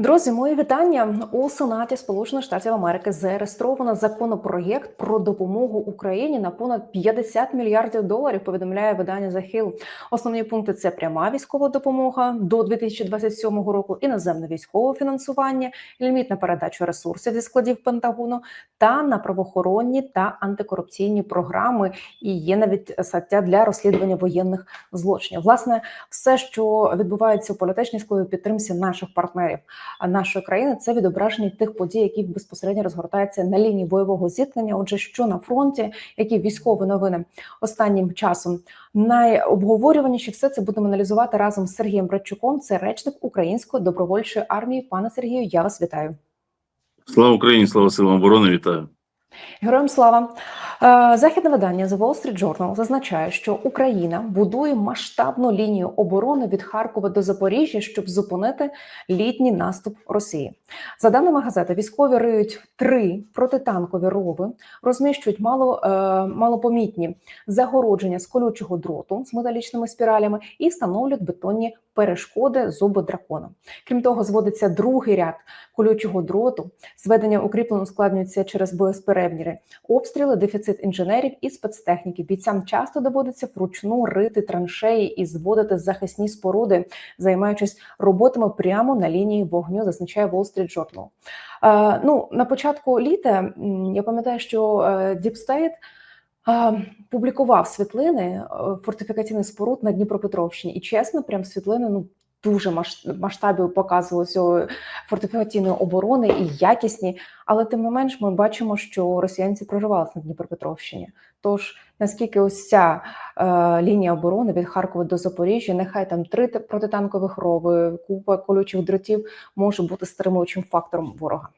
Друзі, мої вітання у Сенаті Сполучених Штатів Америки зареєстровано законопроєкт про допомогу Україні на понад 50 мільярдів доларів. Повідомляє видання Hill. Основні пункти це пряма військова допомога до 2027 року, іноземне військове фінансування, ліміт на передачу ресурсів зі складів Пентагону та на правоохоронні та антикорупційні програми. І є навіть стаття для розслідування воєнних злочинів. Власне, все, що відбувається у політичній складовій підтримці наших партнерів нашої країни, це відображення тих подій, які безпосередньо розгортаються на лінії бойового зіткнення. Отже, що на фронті, які військові новини останнім часом найобговорюваніші все це будемо аналізувати разом з Сергієм Братчуком. Це речник української добровольчої армії. Пане Сергію, я вас вітаю. Слава Україні, слава силам оборони, вітаю. Героям слава Е, західне видання The Wall Street Journal зазначає, що Україна будує масштабну лінію оборони від Харкова до Запоріжжя, щоб зупинити літній наступ Росії. За даними газети, військові риють три протитанкові рови, розміщують мало е, малопомітні загородження з колючого дроту з металічними спіралями і встановлюють бетонні перешкоди зуби дракона. Крім того, зводиться другий ряд колючого дроту. Зведення укріплено ускладнюється через боєсперебніри, обстріли, дефіцит інженерів і спецтехніки. Бійцям часто доводиться вручну рити траншеї і зводити захисні споруди, займаючись роботами прямо на лінії вогню, зазначає Wall Street Journal. Е, ну на початку літа я пам'ятаю, що State Публікував світлини е, фортифікаційних споруд на Дніпропетровщині, і чесно, прям світлини ну дуже масштабів показували цього фортифікаційної оборони і якісні. Але тим не менш, ми бачимо, що росіянці проривалися на Дніпропетровщині. Тож наскільки ось ця е, лінія оборони від Харкова до Запоріжжя, нехай там три протитанкових рови, купа колючих дротів може бути стримуючим фактором ворога.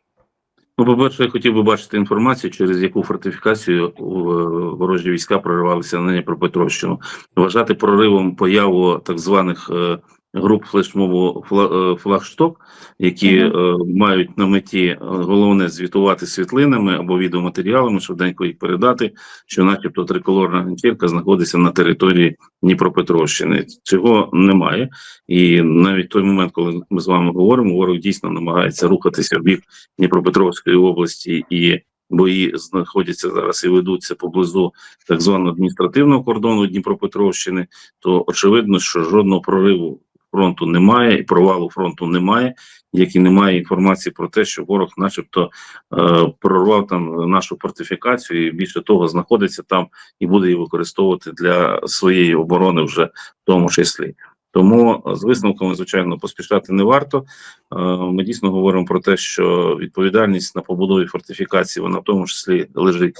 Ну, по-перше, я хотів би бачити інформацію, через яку фортифікацію е, ворожі війська проривалися на Дніпропетровщину. Вважати проривом появу так званих е, груп флешмову е, флагшток, які mm -hmm. е, мають на меті е, головне звітувати світлинами або відеоматеріалами, швиденько їх передати, що, начебто, триколорна ганчірка знаходиться на території Дніпропетровщини. Цього немає, і навіть той момент, коли ми з вами говоримо, ворог дійсно намагається рухатися в бік Дніпропетровської області і. Бої знаходяться зараз і ведуться поблизу так званого адміністративного кордону Дніпропетровщини, то очевидно, що жодного прориву фронту немає, і провалу фронту немає, як і немає інформації про те, що ворог, начебто, е, прорвав там нашу фортифікацію, і більше того, знаходиться там і буде її використовувати для своєї оборони, вже в тому числі. Тому з висновками, звичайно, поспішати не варто. Е, ми дійсно говоримо про те, що відповідальність на побудові фортифікації вона в тому числі лежить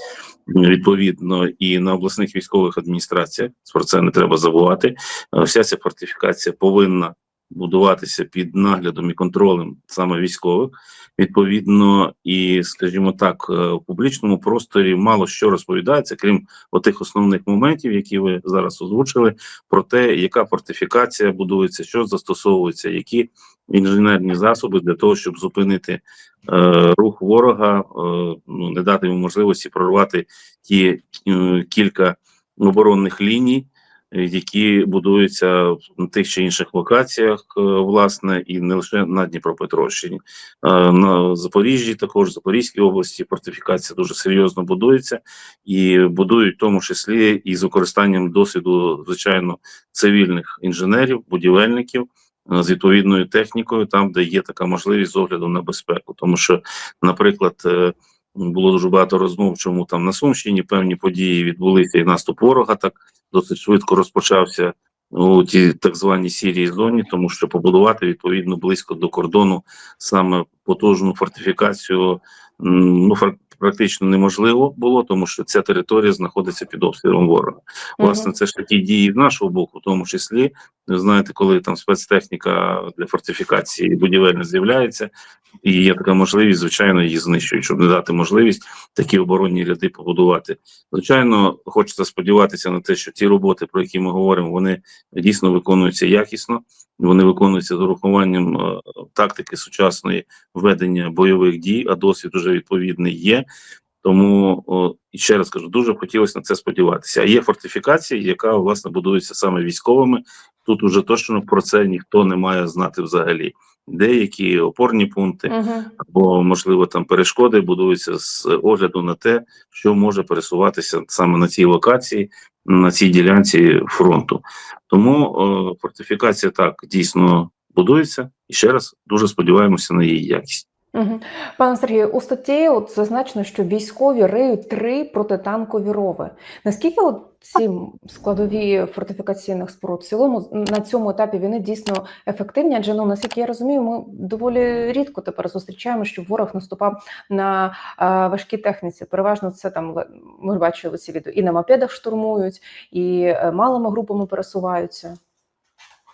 відповідно і на обласних військових адміністраціях. Про це не треба забувати. Е, вся ця фортифікація повинна будуватися під наглядом і контролем саме військових. Відповідно, і скажімо так, е, в публічному просторі мало що розповідається, крім отих основних моментів, які ви зараз озвучили, про те, яка фортифікація будується, що застосовується, які інженерні засоби для того, щоб зупинити е, рух ворога, е, ну не дати йому можливості прорвати ті е, кілька оборонних ліній які будуються на тих чи інших локаціях, е, власне, і не лише на Дніпропетровщині, на Запоріжжі, також Запорізькій області фортифікація дуже серйозно будується і будують в тому числі і з використанням досвіду, звичайно, цивільних інженерів, будівельників. З відповідною технікою, там де є така можливість з огляду на безпеку, тому що, наприклад, е, було дуже багато розмов, чому там на Сумщині певні події відбулися, і наступ ворога так досить швидко розпочався у тій так званій сірій зоні, тому що побудувати відповідно близько до кордону саме потужну фортифікацію. Ну практично неможливо було, тому що ця територія знаходиться під обстрілом ворога. Власне, це ж такі дії в нашого боку, в тому числі ви знаєте, коли там спецтехніка для фортифікації будівельна з'являється, і є така можливість, звичайно, її знищують, щоб не дати можливість такі оборонні ряди побудувати. Звичайно, хочеться сподіватися на те, що ті роботи, про які ми говоримо, вони дійсно виконуються якісно. Вони виконуються з урахуванням е, тактики сучасної ведення бойових дій, а досвід уже відповідний є. Тому о, і ще раз кажу, дуже б хотілося на це сподіватися. А є фортифікація, яка власне будується саме військовими. Тут уже точно про це ніхто не має знати взагалі. Деякі опорні пункти Угу. або можливо там перешкоди будуються з огляду на те, що може пересуватися саме на цій локації, на цій ділянці фронту. Тому о, фортифікація так дійсно будується, і ще раз дуже сподіваємося на її якість. Угу. Пане Сергію, у статті от зазначено, що військові риють три протитанкові рови. Наскільки от ці складові фортифікаційних споруд в цілому на цьому етапі війни дійсно ефективні? Адже ну наскільки я розумію, ми доволі рідко тепер зустрічаємо, що ворог наступав на е, важкій техніці. Переважно це там ми бачили ці відео і на мопедах штурмують, і е, малими групами пересуваються.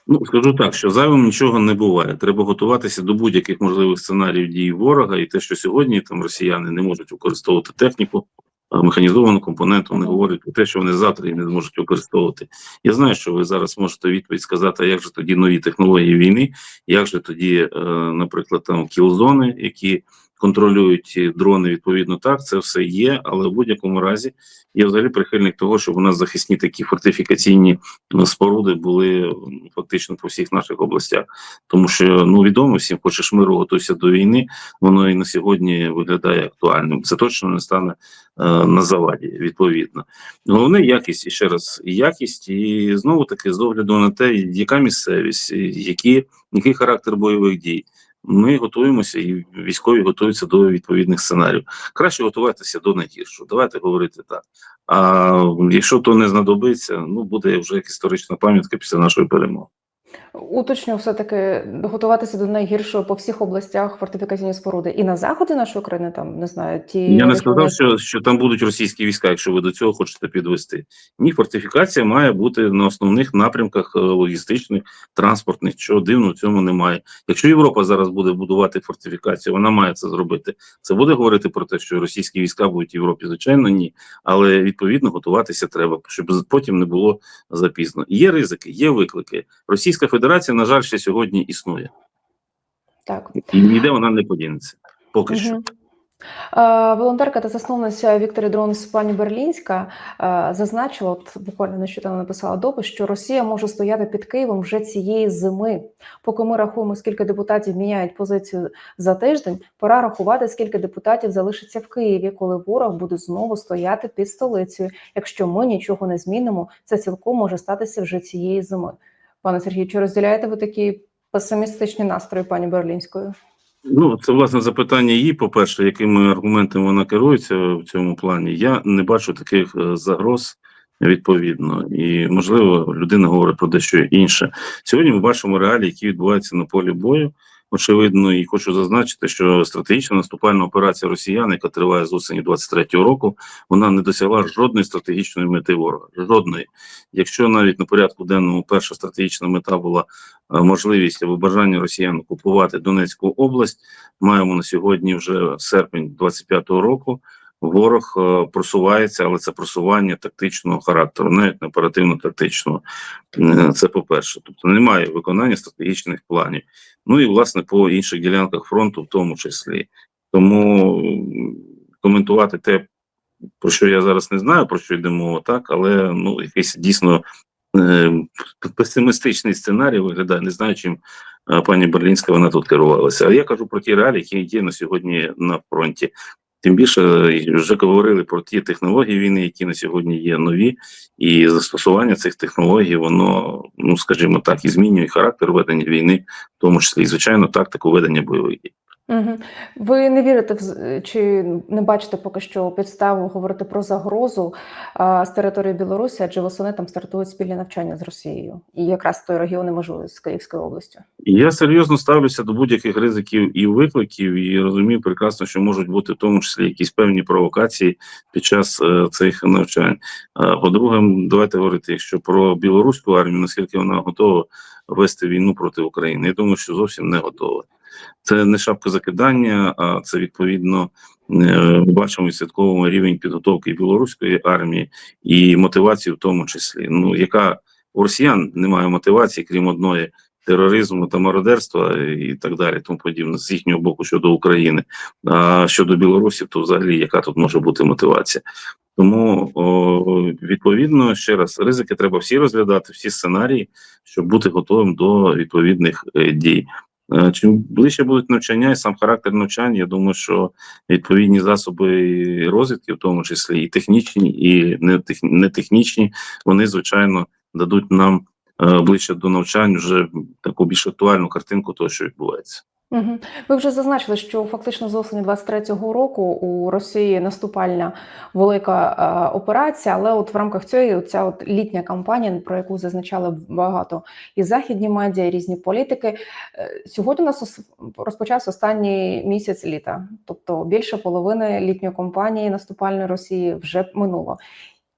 Ну скажу так, що зайвим нічого не буває. Треба готуватися до будь-яких можливих сценаріїв дій ворога, і те, що сьогодні там росіяни не можуть використовувати техніку. Механізовану компоненту не говорять про те, що вони завтра її не зможуть використовувати. Я знаю, що ви зараз можете відповідь сказати, як же тоді нові технології війни, як же тоді, е, наприклад, там кілзони, які контролюють дрони, відповідно так, це все є, але в будь-якому разі я взагалі прихильник того, щоб у нас захисні такі фортифікаційні е, споруди були фактично по всіх наших областях. Тому що ну відомо всім, хочеш миру, готуйся до війни. Воно і на сьогодні виглядає актуальним. Це точно не стане е, на заваді. Відповідно, головне якість і ще раз якість, і знову таки з огляду на те, яка місцевість, які який характер бойових дій. Ми готуємося, і військові готуються до відповідних сценаріїв. Краще готуватися до найгіршого. Давайте говорити так. А якщо то не знадобиться, ну буде вже як історична пам'ятка після нашої перемоги. Уточню, все таки готуватися до найгіршого по всіх областях фортифікаційні споруди і на заході нашої країни, там не знаю, ті Я не сказав, що, що там будуть російські війська, якщо ви до цього хочете підвести. Ні, фортифікація має бути на основних напрямках е, логістичних, транспортних. Чого дивно в цьому немає. Якщо Європа зараз буде будувати фортифікацію, вона має це зробити. Це буде говорити про те, що російські війська будуть в Європі, звичайно, ні. Але відповідно готуватися треба, щоб потім не було запізно. Є ризики, є виклики. Російська Федерація, на жаль, ще сьогодні існує, так. і ніде вона не подінеться. Поки що. Е, Волонтерка та засновниця Вікторі Дронс пані Берлінська е, зазначила, от буквально нещодавно написала допис, що Росія може стояти під Києвом вже цієї зими. Поки ми рахуємо, скільки депутатів міняють позицію за тиждень, пора рахувати, скільки депутатів залишиться в Києві, коли ворог буде знову стояти під столицею. Якщо ми нічого не змінимо, це цілком може статися вже цієї зими. Пане Сергію, чи розділяєте ви такі песимістичні настрої пані Берлінської? Ну, це власне запитання її. По-перше, якими аргументами вона керується в цьому плані. Я не бачу таких е, загроз відповідно, і можливо, людина говорить про дещо інше. Сьогодні ми бачимо реалії, які відбуваються на полі бою. Очевидно, і хочу зазначити, що стратегічна наступальна операція Росіян, яка триває з осені 23-го року, вона не досягла жодної стратегічної мети ворога. Жодної. Якщо навіть на порядку денному перша стратегічна мета була е, можливість або бажання росіян окупувати Донецьку область, маємо на сьогодні вже серпень 25-го року. Ворог е, просувається, але це просування тактичного характеру, навіть не оперативно-тактичного. Е, Це по-перше. Тобто немає виконання стратегічних планів. Ну і власне по інших ділянках фронту, в тому числі. Тому коментувати те, про що я зараз не знаю, про що йде мова, так, але ну, якийсь дійсно е, песимістичний сценарій виглядає. Не знаю, чим е, пані Берлінська вона тут керувалася. А я кажу про ті реалії, які є на сьогодні на фронті. Тим більше е, вже говорили про ті технології війни, які на сьогодні є нові, і застосування цих технологій, воно, ну скажімо так, і змінює характер ведення війни, в тому числі і звичайно тактику ведення бойових дій. Ви не вірите в з- чи не бачите поки що підставу говорити про загрозу а, з території Білорусі, адже восени там стартують спільні навчання з Росією, і якраз той регіон і можливо з Київською областю. Я серйозно ставлюся до будь-яких ризиків і викликів, і розумію прекрасно, що можуть бути в тому числі якісь певні провокації під час е, цих навчань. Е, по-друге, давайте говорити, якщо про білоруську армію, наскільки вона готова вести війну проти України, я думаю, що зовсім не готова. Це не шапка закидання, а це відповідно е, бачимо святковому рівень підготовки білоруської армії і мотивації в тому числі. Ну яка у росіян немає мотивації, крім одної тероризму та мародерства і так далі, тому подібне з їхнього боку щодо України. А щодо білорусів, то взагалі яка тут може бути мотивація? Тому о, відповідно ще раз ризики треба всі розглядати, всі сценарії, щоб бути готовим до відповідних е, дій. Е, Чим ближче будуть навчання і сам характер навчання, я думаю, що відповідні засоби розвідки, в тому числі і технічні, і не тех- технічні, вони звичайно дадуть нам е, ближче до навчань вже таку більш актуальну картинку того, що відбувається. Ви вже зазначили, що фактично з осені 23-го року у Росії наступальна велика е, операція, але от в рамках цієї ця от літня кампанія, про яку зазначали багато і західні медіа, і різні політики. Е, сьогодні у нас розпочався останній місяць літа, тобто більше половини літньої кампанії наступальної Росії вже минуло.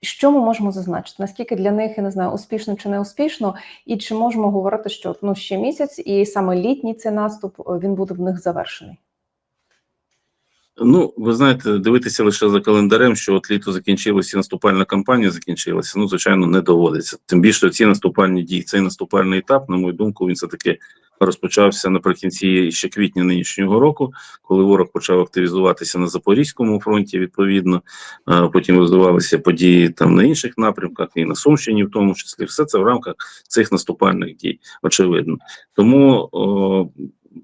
Що ми можемо зазначити? Наскільки для них я не знаю, успішно чи не успішно, і чи можемо говорити, що ну ще місяць, і саме літній цей наступ е, він буде в них завершений? Ну, ви знаєте, дивитися лише за календарем, що от літо закінчилося, наступальна кампанія закінчилася. Ну, звичайно, не доводиться. Тим більше ці наступальні дії, цей наступальний етап, на мою думку, він все таки розпочався наприкінці ще квітня нинішнього року, коли ворог почав активізуватися на Запорізькому фронті. Відповідно, потім розвивалися події там на інших напрямках, і на Сумщині, в тому числі, все це в рамках цих наступальних дій, очевидно. Тому о,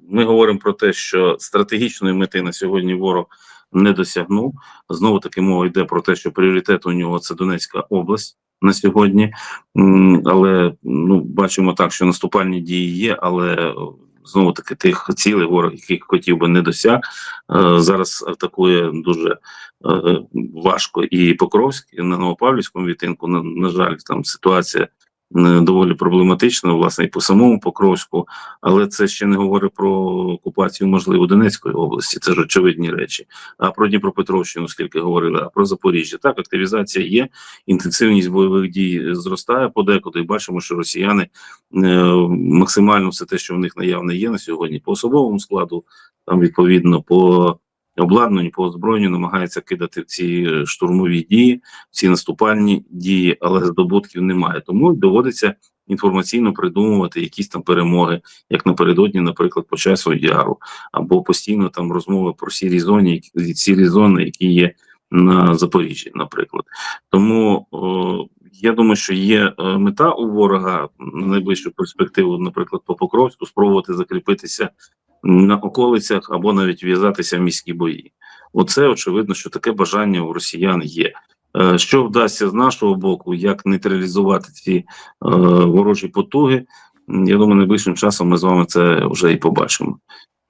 ми говоримо про те, що стратегічної мети на сьогодні ворог не досягнув. Знову таки мова йде про те, що пріоритет у нього це Донецька область на сьогодні. Але ну бачимо так, що наступальні дії є, але знову таки тих цілей ворог, яких хотів би не досяг. Е, Зараз атакує дуже е, важко і Покровськ і на Новопавлівському відтинку. На, на жаль, там ситуація е, доволі проблематична, власне, і по самому Покровську, але це ще не говорить про окупацію, можливо, Донецької області. Це ж очевидні речі. А про Дніпропетровщину, скільки говорили, а про Запоріжжя. Так, активізація є, інтенсивність бойових дій зростає подекуди. Бачимо, що росіяни е, максимально все те, що в них наявне є на сьогодні, по особовому складу, там відповідно по обладнанню, по озброєнню намагаються кидати в ці е, штурмові дії, в ці наступальні дії, але здобутків немає. Тому доводиться інформаційно придумувати якісь там перемоги, як напередодні, наприклад, по часу яру, або постійно там розмови про сірі зоні, сірі зони, які є на Запоріжжі, наприклад. Тому о, я думаю, що є е, мета у ворога на найближчу перспективу, наприклад, по Покровську, спробувати закріпитися на околицях або навіть в'язатися в міські бої. Оце очевидно, що таке бажання у росіян є. Е, Що вдасться з нашого боку, як нейтралізувати ці е, ворожі потуги? Я думаю, найближчим часом ми з вами це вже і побачимо.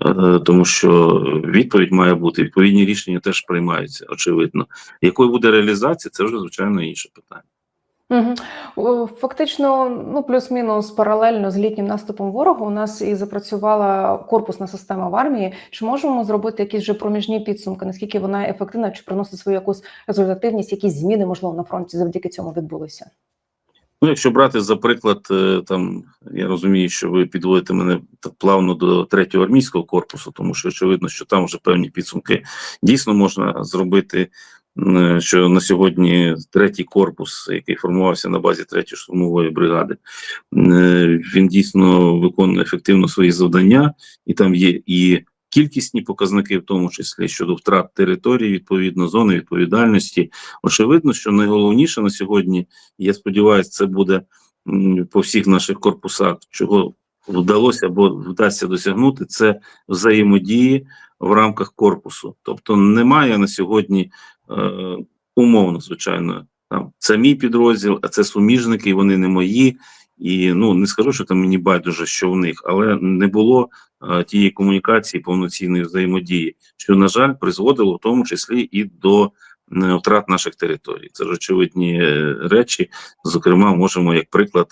Е, Тому що відповідь має бути, відповідні рішення теж приймаються, очевидно. Якою буде реалізація, це вже звичайно інше питання. Угу. Фактично, ну плюс-мінус паралельно з літнім наступом ворога у нас і запрацювала корпусна система в армії. Чи можемо зробити якісь вже проміжні підсумки? Наскільки вона ефективна, чи приносить свою якусь результативність, якісь зміни можливо на фронті завдяки цьому відбулися? Ну, якщо брати за приклад, е, там я розумію, що ви підводите мене так плавно до третього армійського корпусу, тому що очевидно, що там вже певні підсумки дійсно можна зробити. М, Що на сьогодні третій корпус, який формувався на базі третьої штурмової бригади, е, він дійсно виконує ефективно свої завдання, і там є і кількісні показники, в тому числі щодо втрат території, відповідно зони відповідальності. Очевидно, що найголовніше на сьогодні я сподіваюся, це буде по всіх наших корпусах, чого вдалося або вдасться досягнути, це взаємодії в рамках корпусу. Тобто немає на сьогодні е, умовно, звичайно, там це мій підрозділ, а це суміжники, і вони не мої. І ну не скажу, що там мені байдуже, що в них, але не було е, тієї комунікації, повноцінної взаємодії, що на жаль призводило в тому числі і до е, втрат наших територій. Це ж очевидні е, речі. Зокрема, можемо як приклад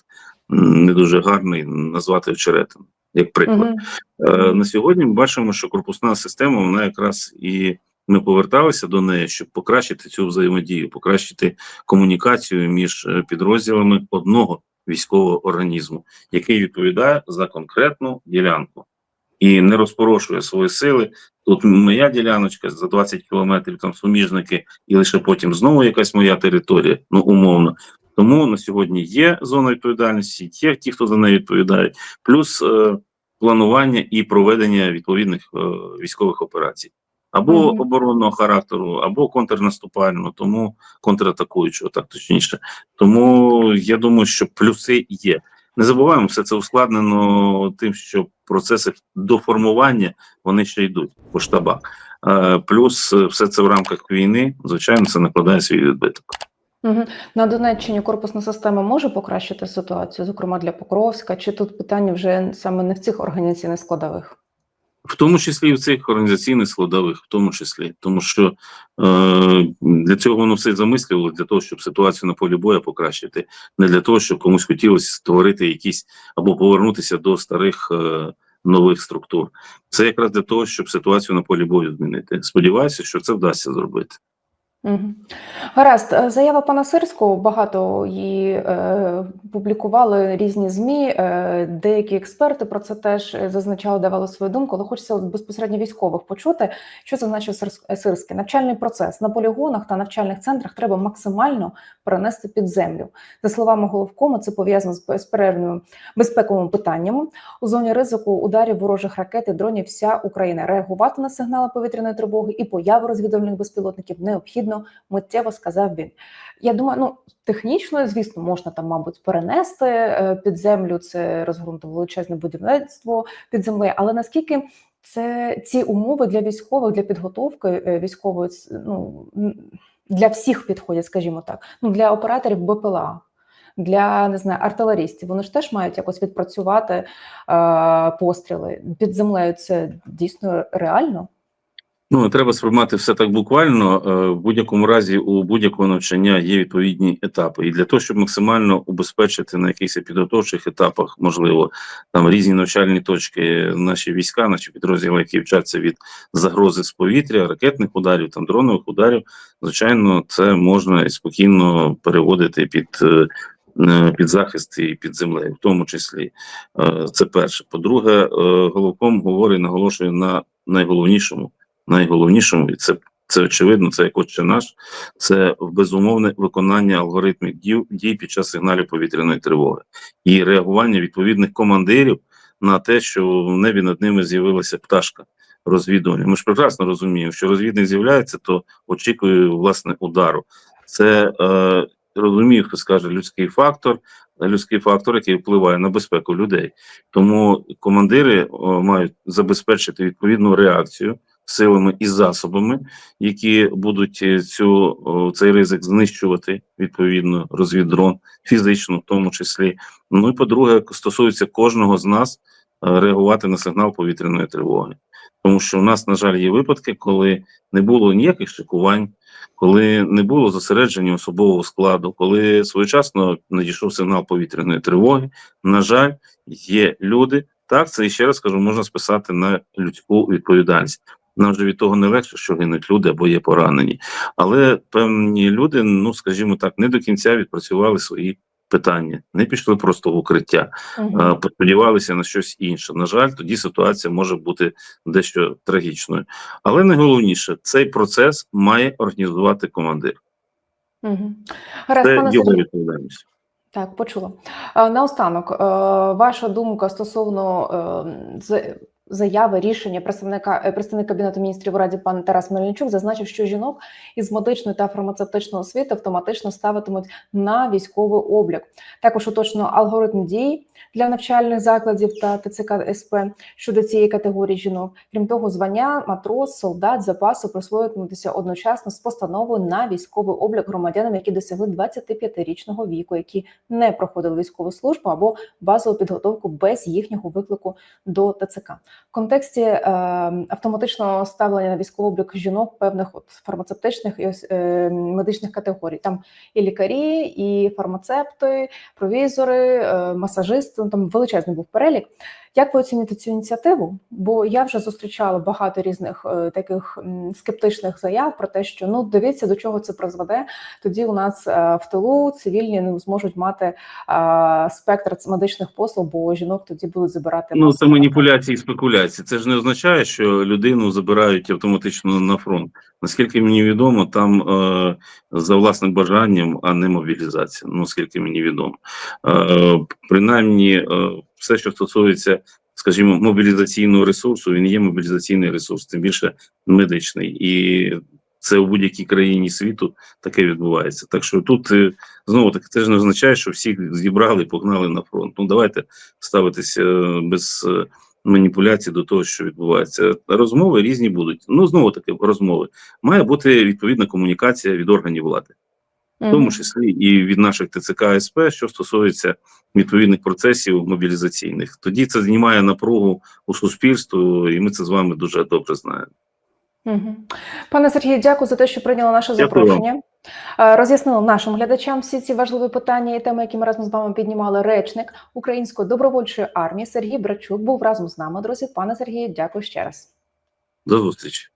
не дуже гарний назвати очеретин. Як приклад, Угу. Е, на сьогодні ми бачимо, що корпусна система вона якраз і ми поверталися до неї, щоб покращити цю взаємодію, покращити комунікацію між е, підрозділами одного військового організму, який відповідає за конкретну ділянку і не розпорошує свої сили. Тут моя діляночка за 20 кілометрів, там суміжники, і лише потім знову якась моя територія, ну умовно. Тому на сьогодні є зона відповідальності, є ті, хто за нею відповідають, плюс е, планування і проведення відповідних е, військових операцій. Або Мгм. оборонного характеру, або контрнаступального, тому контратакуючого, так точніше. Тому я думаю, що плюси є. Не забуваємо, все це ускладнено тим, що процеси до формування вони ще йдуть по штабах. Е, Плюс е, все це в рамках війни, звичайно, це накладає свій відбиток. Угу. На Донеччині корпусна система може покращити ситуацію, зокрема для Покровська, чи тут питання вже саме не в цих організаційних складових? В тому числі в цих організаційних складових, в тому числі, тому що е, для цього воно все замислювало, для того, щоб ситуацію на полі бою покращити, не для того, щоб комусь хотілося створити якісь або повернутися до старих е, нових структур. Це якраз для того, щоб ситуацію на полі бою змінити. Сподіваюся, що це вдасться зробити. Гаразд, Е, заява пана Сирського, багато її е, публікували різні ЗМІ, е, деякі експерти про це теж е, зазначали, давали свою думку, але хочеться безпосередньо військових почути, що зазначив е, Сирський. Навчальний процес на полігонах та навчальних центрах треба максимально перенести під землю. За словами головкому, це пов'язано з безперервними безпековими питаннями. У зоні ризику ударів ворожих ракет і дронів вся Україна реагувати на сигнали повітряної тривоги і появу розвідувальних безпілотників необхідно миттєво сказав він. Я думаю, ну технічно, звісно, можна там, мабуть, перенести е, під землю це розгорнуто величезне будівництво під землею, але наскільки це ці умови для військових, для підготовки е, військової, ну для всіх підходять, скажімо так, ну для операторів БПЛА. Для не знаю артилерістів вони ж теж мають якось відпрацювати е, постріли під землею. Це дійсно реально. Ну, треба сприймати все так буквально. Е, В будь-якому разі у будь-якого навчання є відповідні етапи. І для того, щоб максимально убезпечити на якихось підготовчих етапах, можливо, там різні навчальні точки, наші війська, наші підрозділи, які вчаться від загрози з повітря, ракетних ударів, там дронових ударів, звичайно, це можна і спокійно переводити під. е, е, Під захист і під землею, в тому числі, це перше. По-друге, головком говорить, наголошує на найголовнішому, найголовнішому, і це, це очевидно, це як отче наш, це безумовне виконання алгоритмів дій, дій під час сигналів повітряної тривоги і реагування відповідних командирів на те, що в небі над ними з'явилася пташка розвідування. Ми ж прекрасно розуміємо, що розвідник з'являється, то очікує власне удару. Це е, розумію, хто скаже людський фактор, людський фактор, який впливає на безпеку людей. Тому командири о, мають забезпечити відповідну реакцію силами і засобами, які будуть е, цю цей ризик знищувати відповідно розвіддрон, фізично, в тому числі. Ну і по-друге, стосується кожного з нас е, реагувати на сигнал повітряної тривоги. Тому що у нас, на жаль, є випадки, коли не було ніяких шикувань, коли не було зосередження особового складу, коли своєчасно надійшов сигнал повітряної тривоги. На жаль, є люди. Так, це і ще раз кажу, можна списати на людську відповідальність. Нам вже від того не легше, що гинуть люди або є поранені. Але певні люди, ну скажімо так, не до кінця відпрацювали свої питання, не пішли просто в укриття, Мгм. е, сподівалися на щось інше. На жаль, тоді ситуація може бути дещо трагічною. Але найголовніше, цей процес має організувати командир. Мгм. Гаразд, Це його відповідальність. Так, почула. Е, Наостанок, е, ваша думка стосовно заяви рішення представника е, представник кабінету міністрів у раді пан Тарас Мельничук зазначив, що жінок із медичної та фармацевтичної освіти автоматично ставитимуть на військовий облік. Також уточнено алгоритм дій для навчальних закладів та ТЦК СП щодо цієї категорії жінок. Крім того, звання матрос, солдат запасу присвоюватимуться одночасно з постановою на військовий облік громадянам, які досягли 25-річного віку, які не проходили військову службу або базову підготовку без їхнього виклику до ТЦК. В контексті е, автоматичного ставлення на військовий облік жінок певних от фармацевтичних і е, медичних категорій. Там і лікарі, і фармацевти, провізори, е, масажисти. Ну, там величезний був перелік. Як ви оцінюєте цю ініціативу? Бо я вже зустрічала багато різних е, таких скептичних заяв про те, що ну дивіться, до чого це призведе. Тоді у нас е, в тилу цивільні не зможуть мати спектр медичних послуг, бо жінок тоді будуть забирати Ну, це маніпуляції і спекуляції. Це ж не означає, що людину забирають автоматично на фронт. Наскільки мені відомо, там е, за власним бажанням, а не мобілізація. Ну, наскільки мені відомо. Е, принаймні, е, все, що стосується, скажімо, мобілізаційного ресурсу, він є мобілізаційний ресурс, тим більше медичний. І це у будь-якій країні світу таке відбувається. Так що тут е, знову таки це ж не означає, що всіх зібрали погнали на фронт. Ну давайте ставитися е, без е, маніпуляцій до того, що відбувається. Розмови різні будуть. Ну знову таки розмови. Має бути відповідна комунікація від органів влади, в тому числі і від наших ТЦК СП, що стосується відповідних процесів мобілізаційних. Тоді це знімає напругу у суспільству, і ми це з вами дуже добре знаємо. Пане Сергію, дякую за те, що прийняли наше Дякую запрошення. Е, Роз'яснили нашим глядачам всі ці важливі питання і теми, які ми разом з вами піднімали. Речник Української добровольчої армії Сергій Брачук був разом з нами. Друзі, пане Сергію, дякую ще раз. До зустрічі.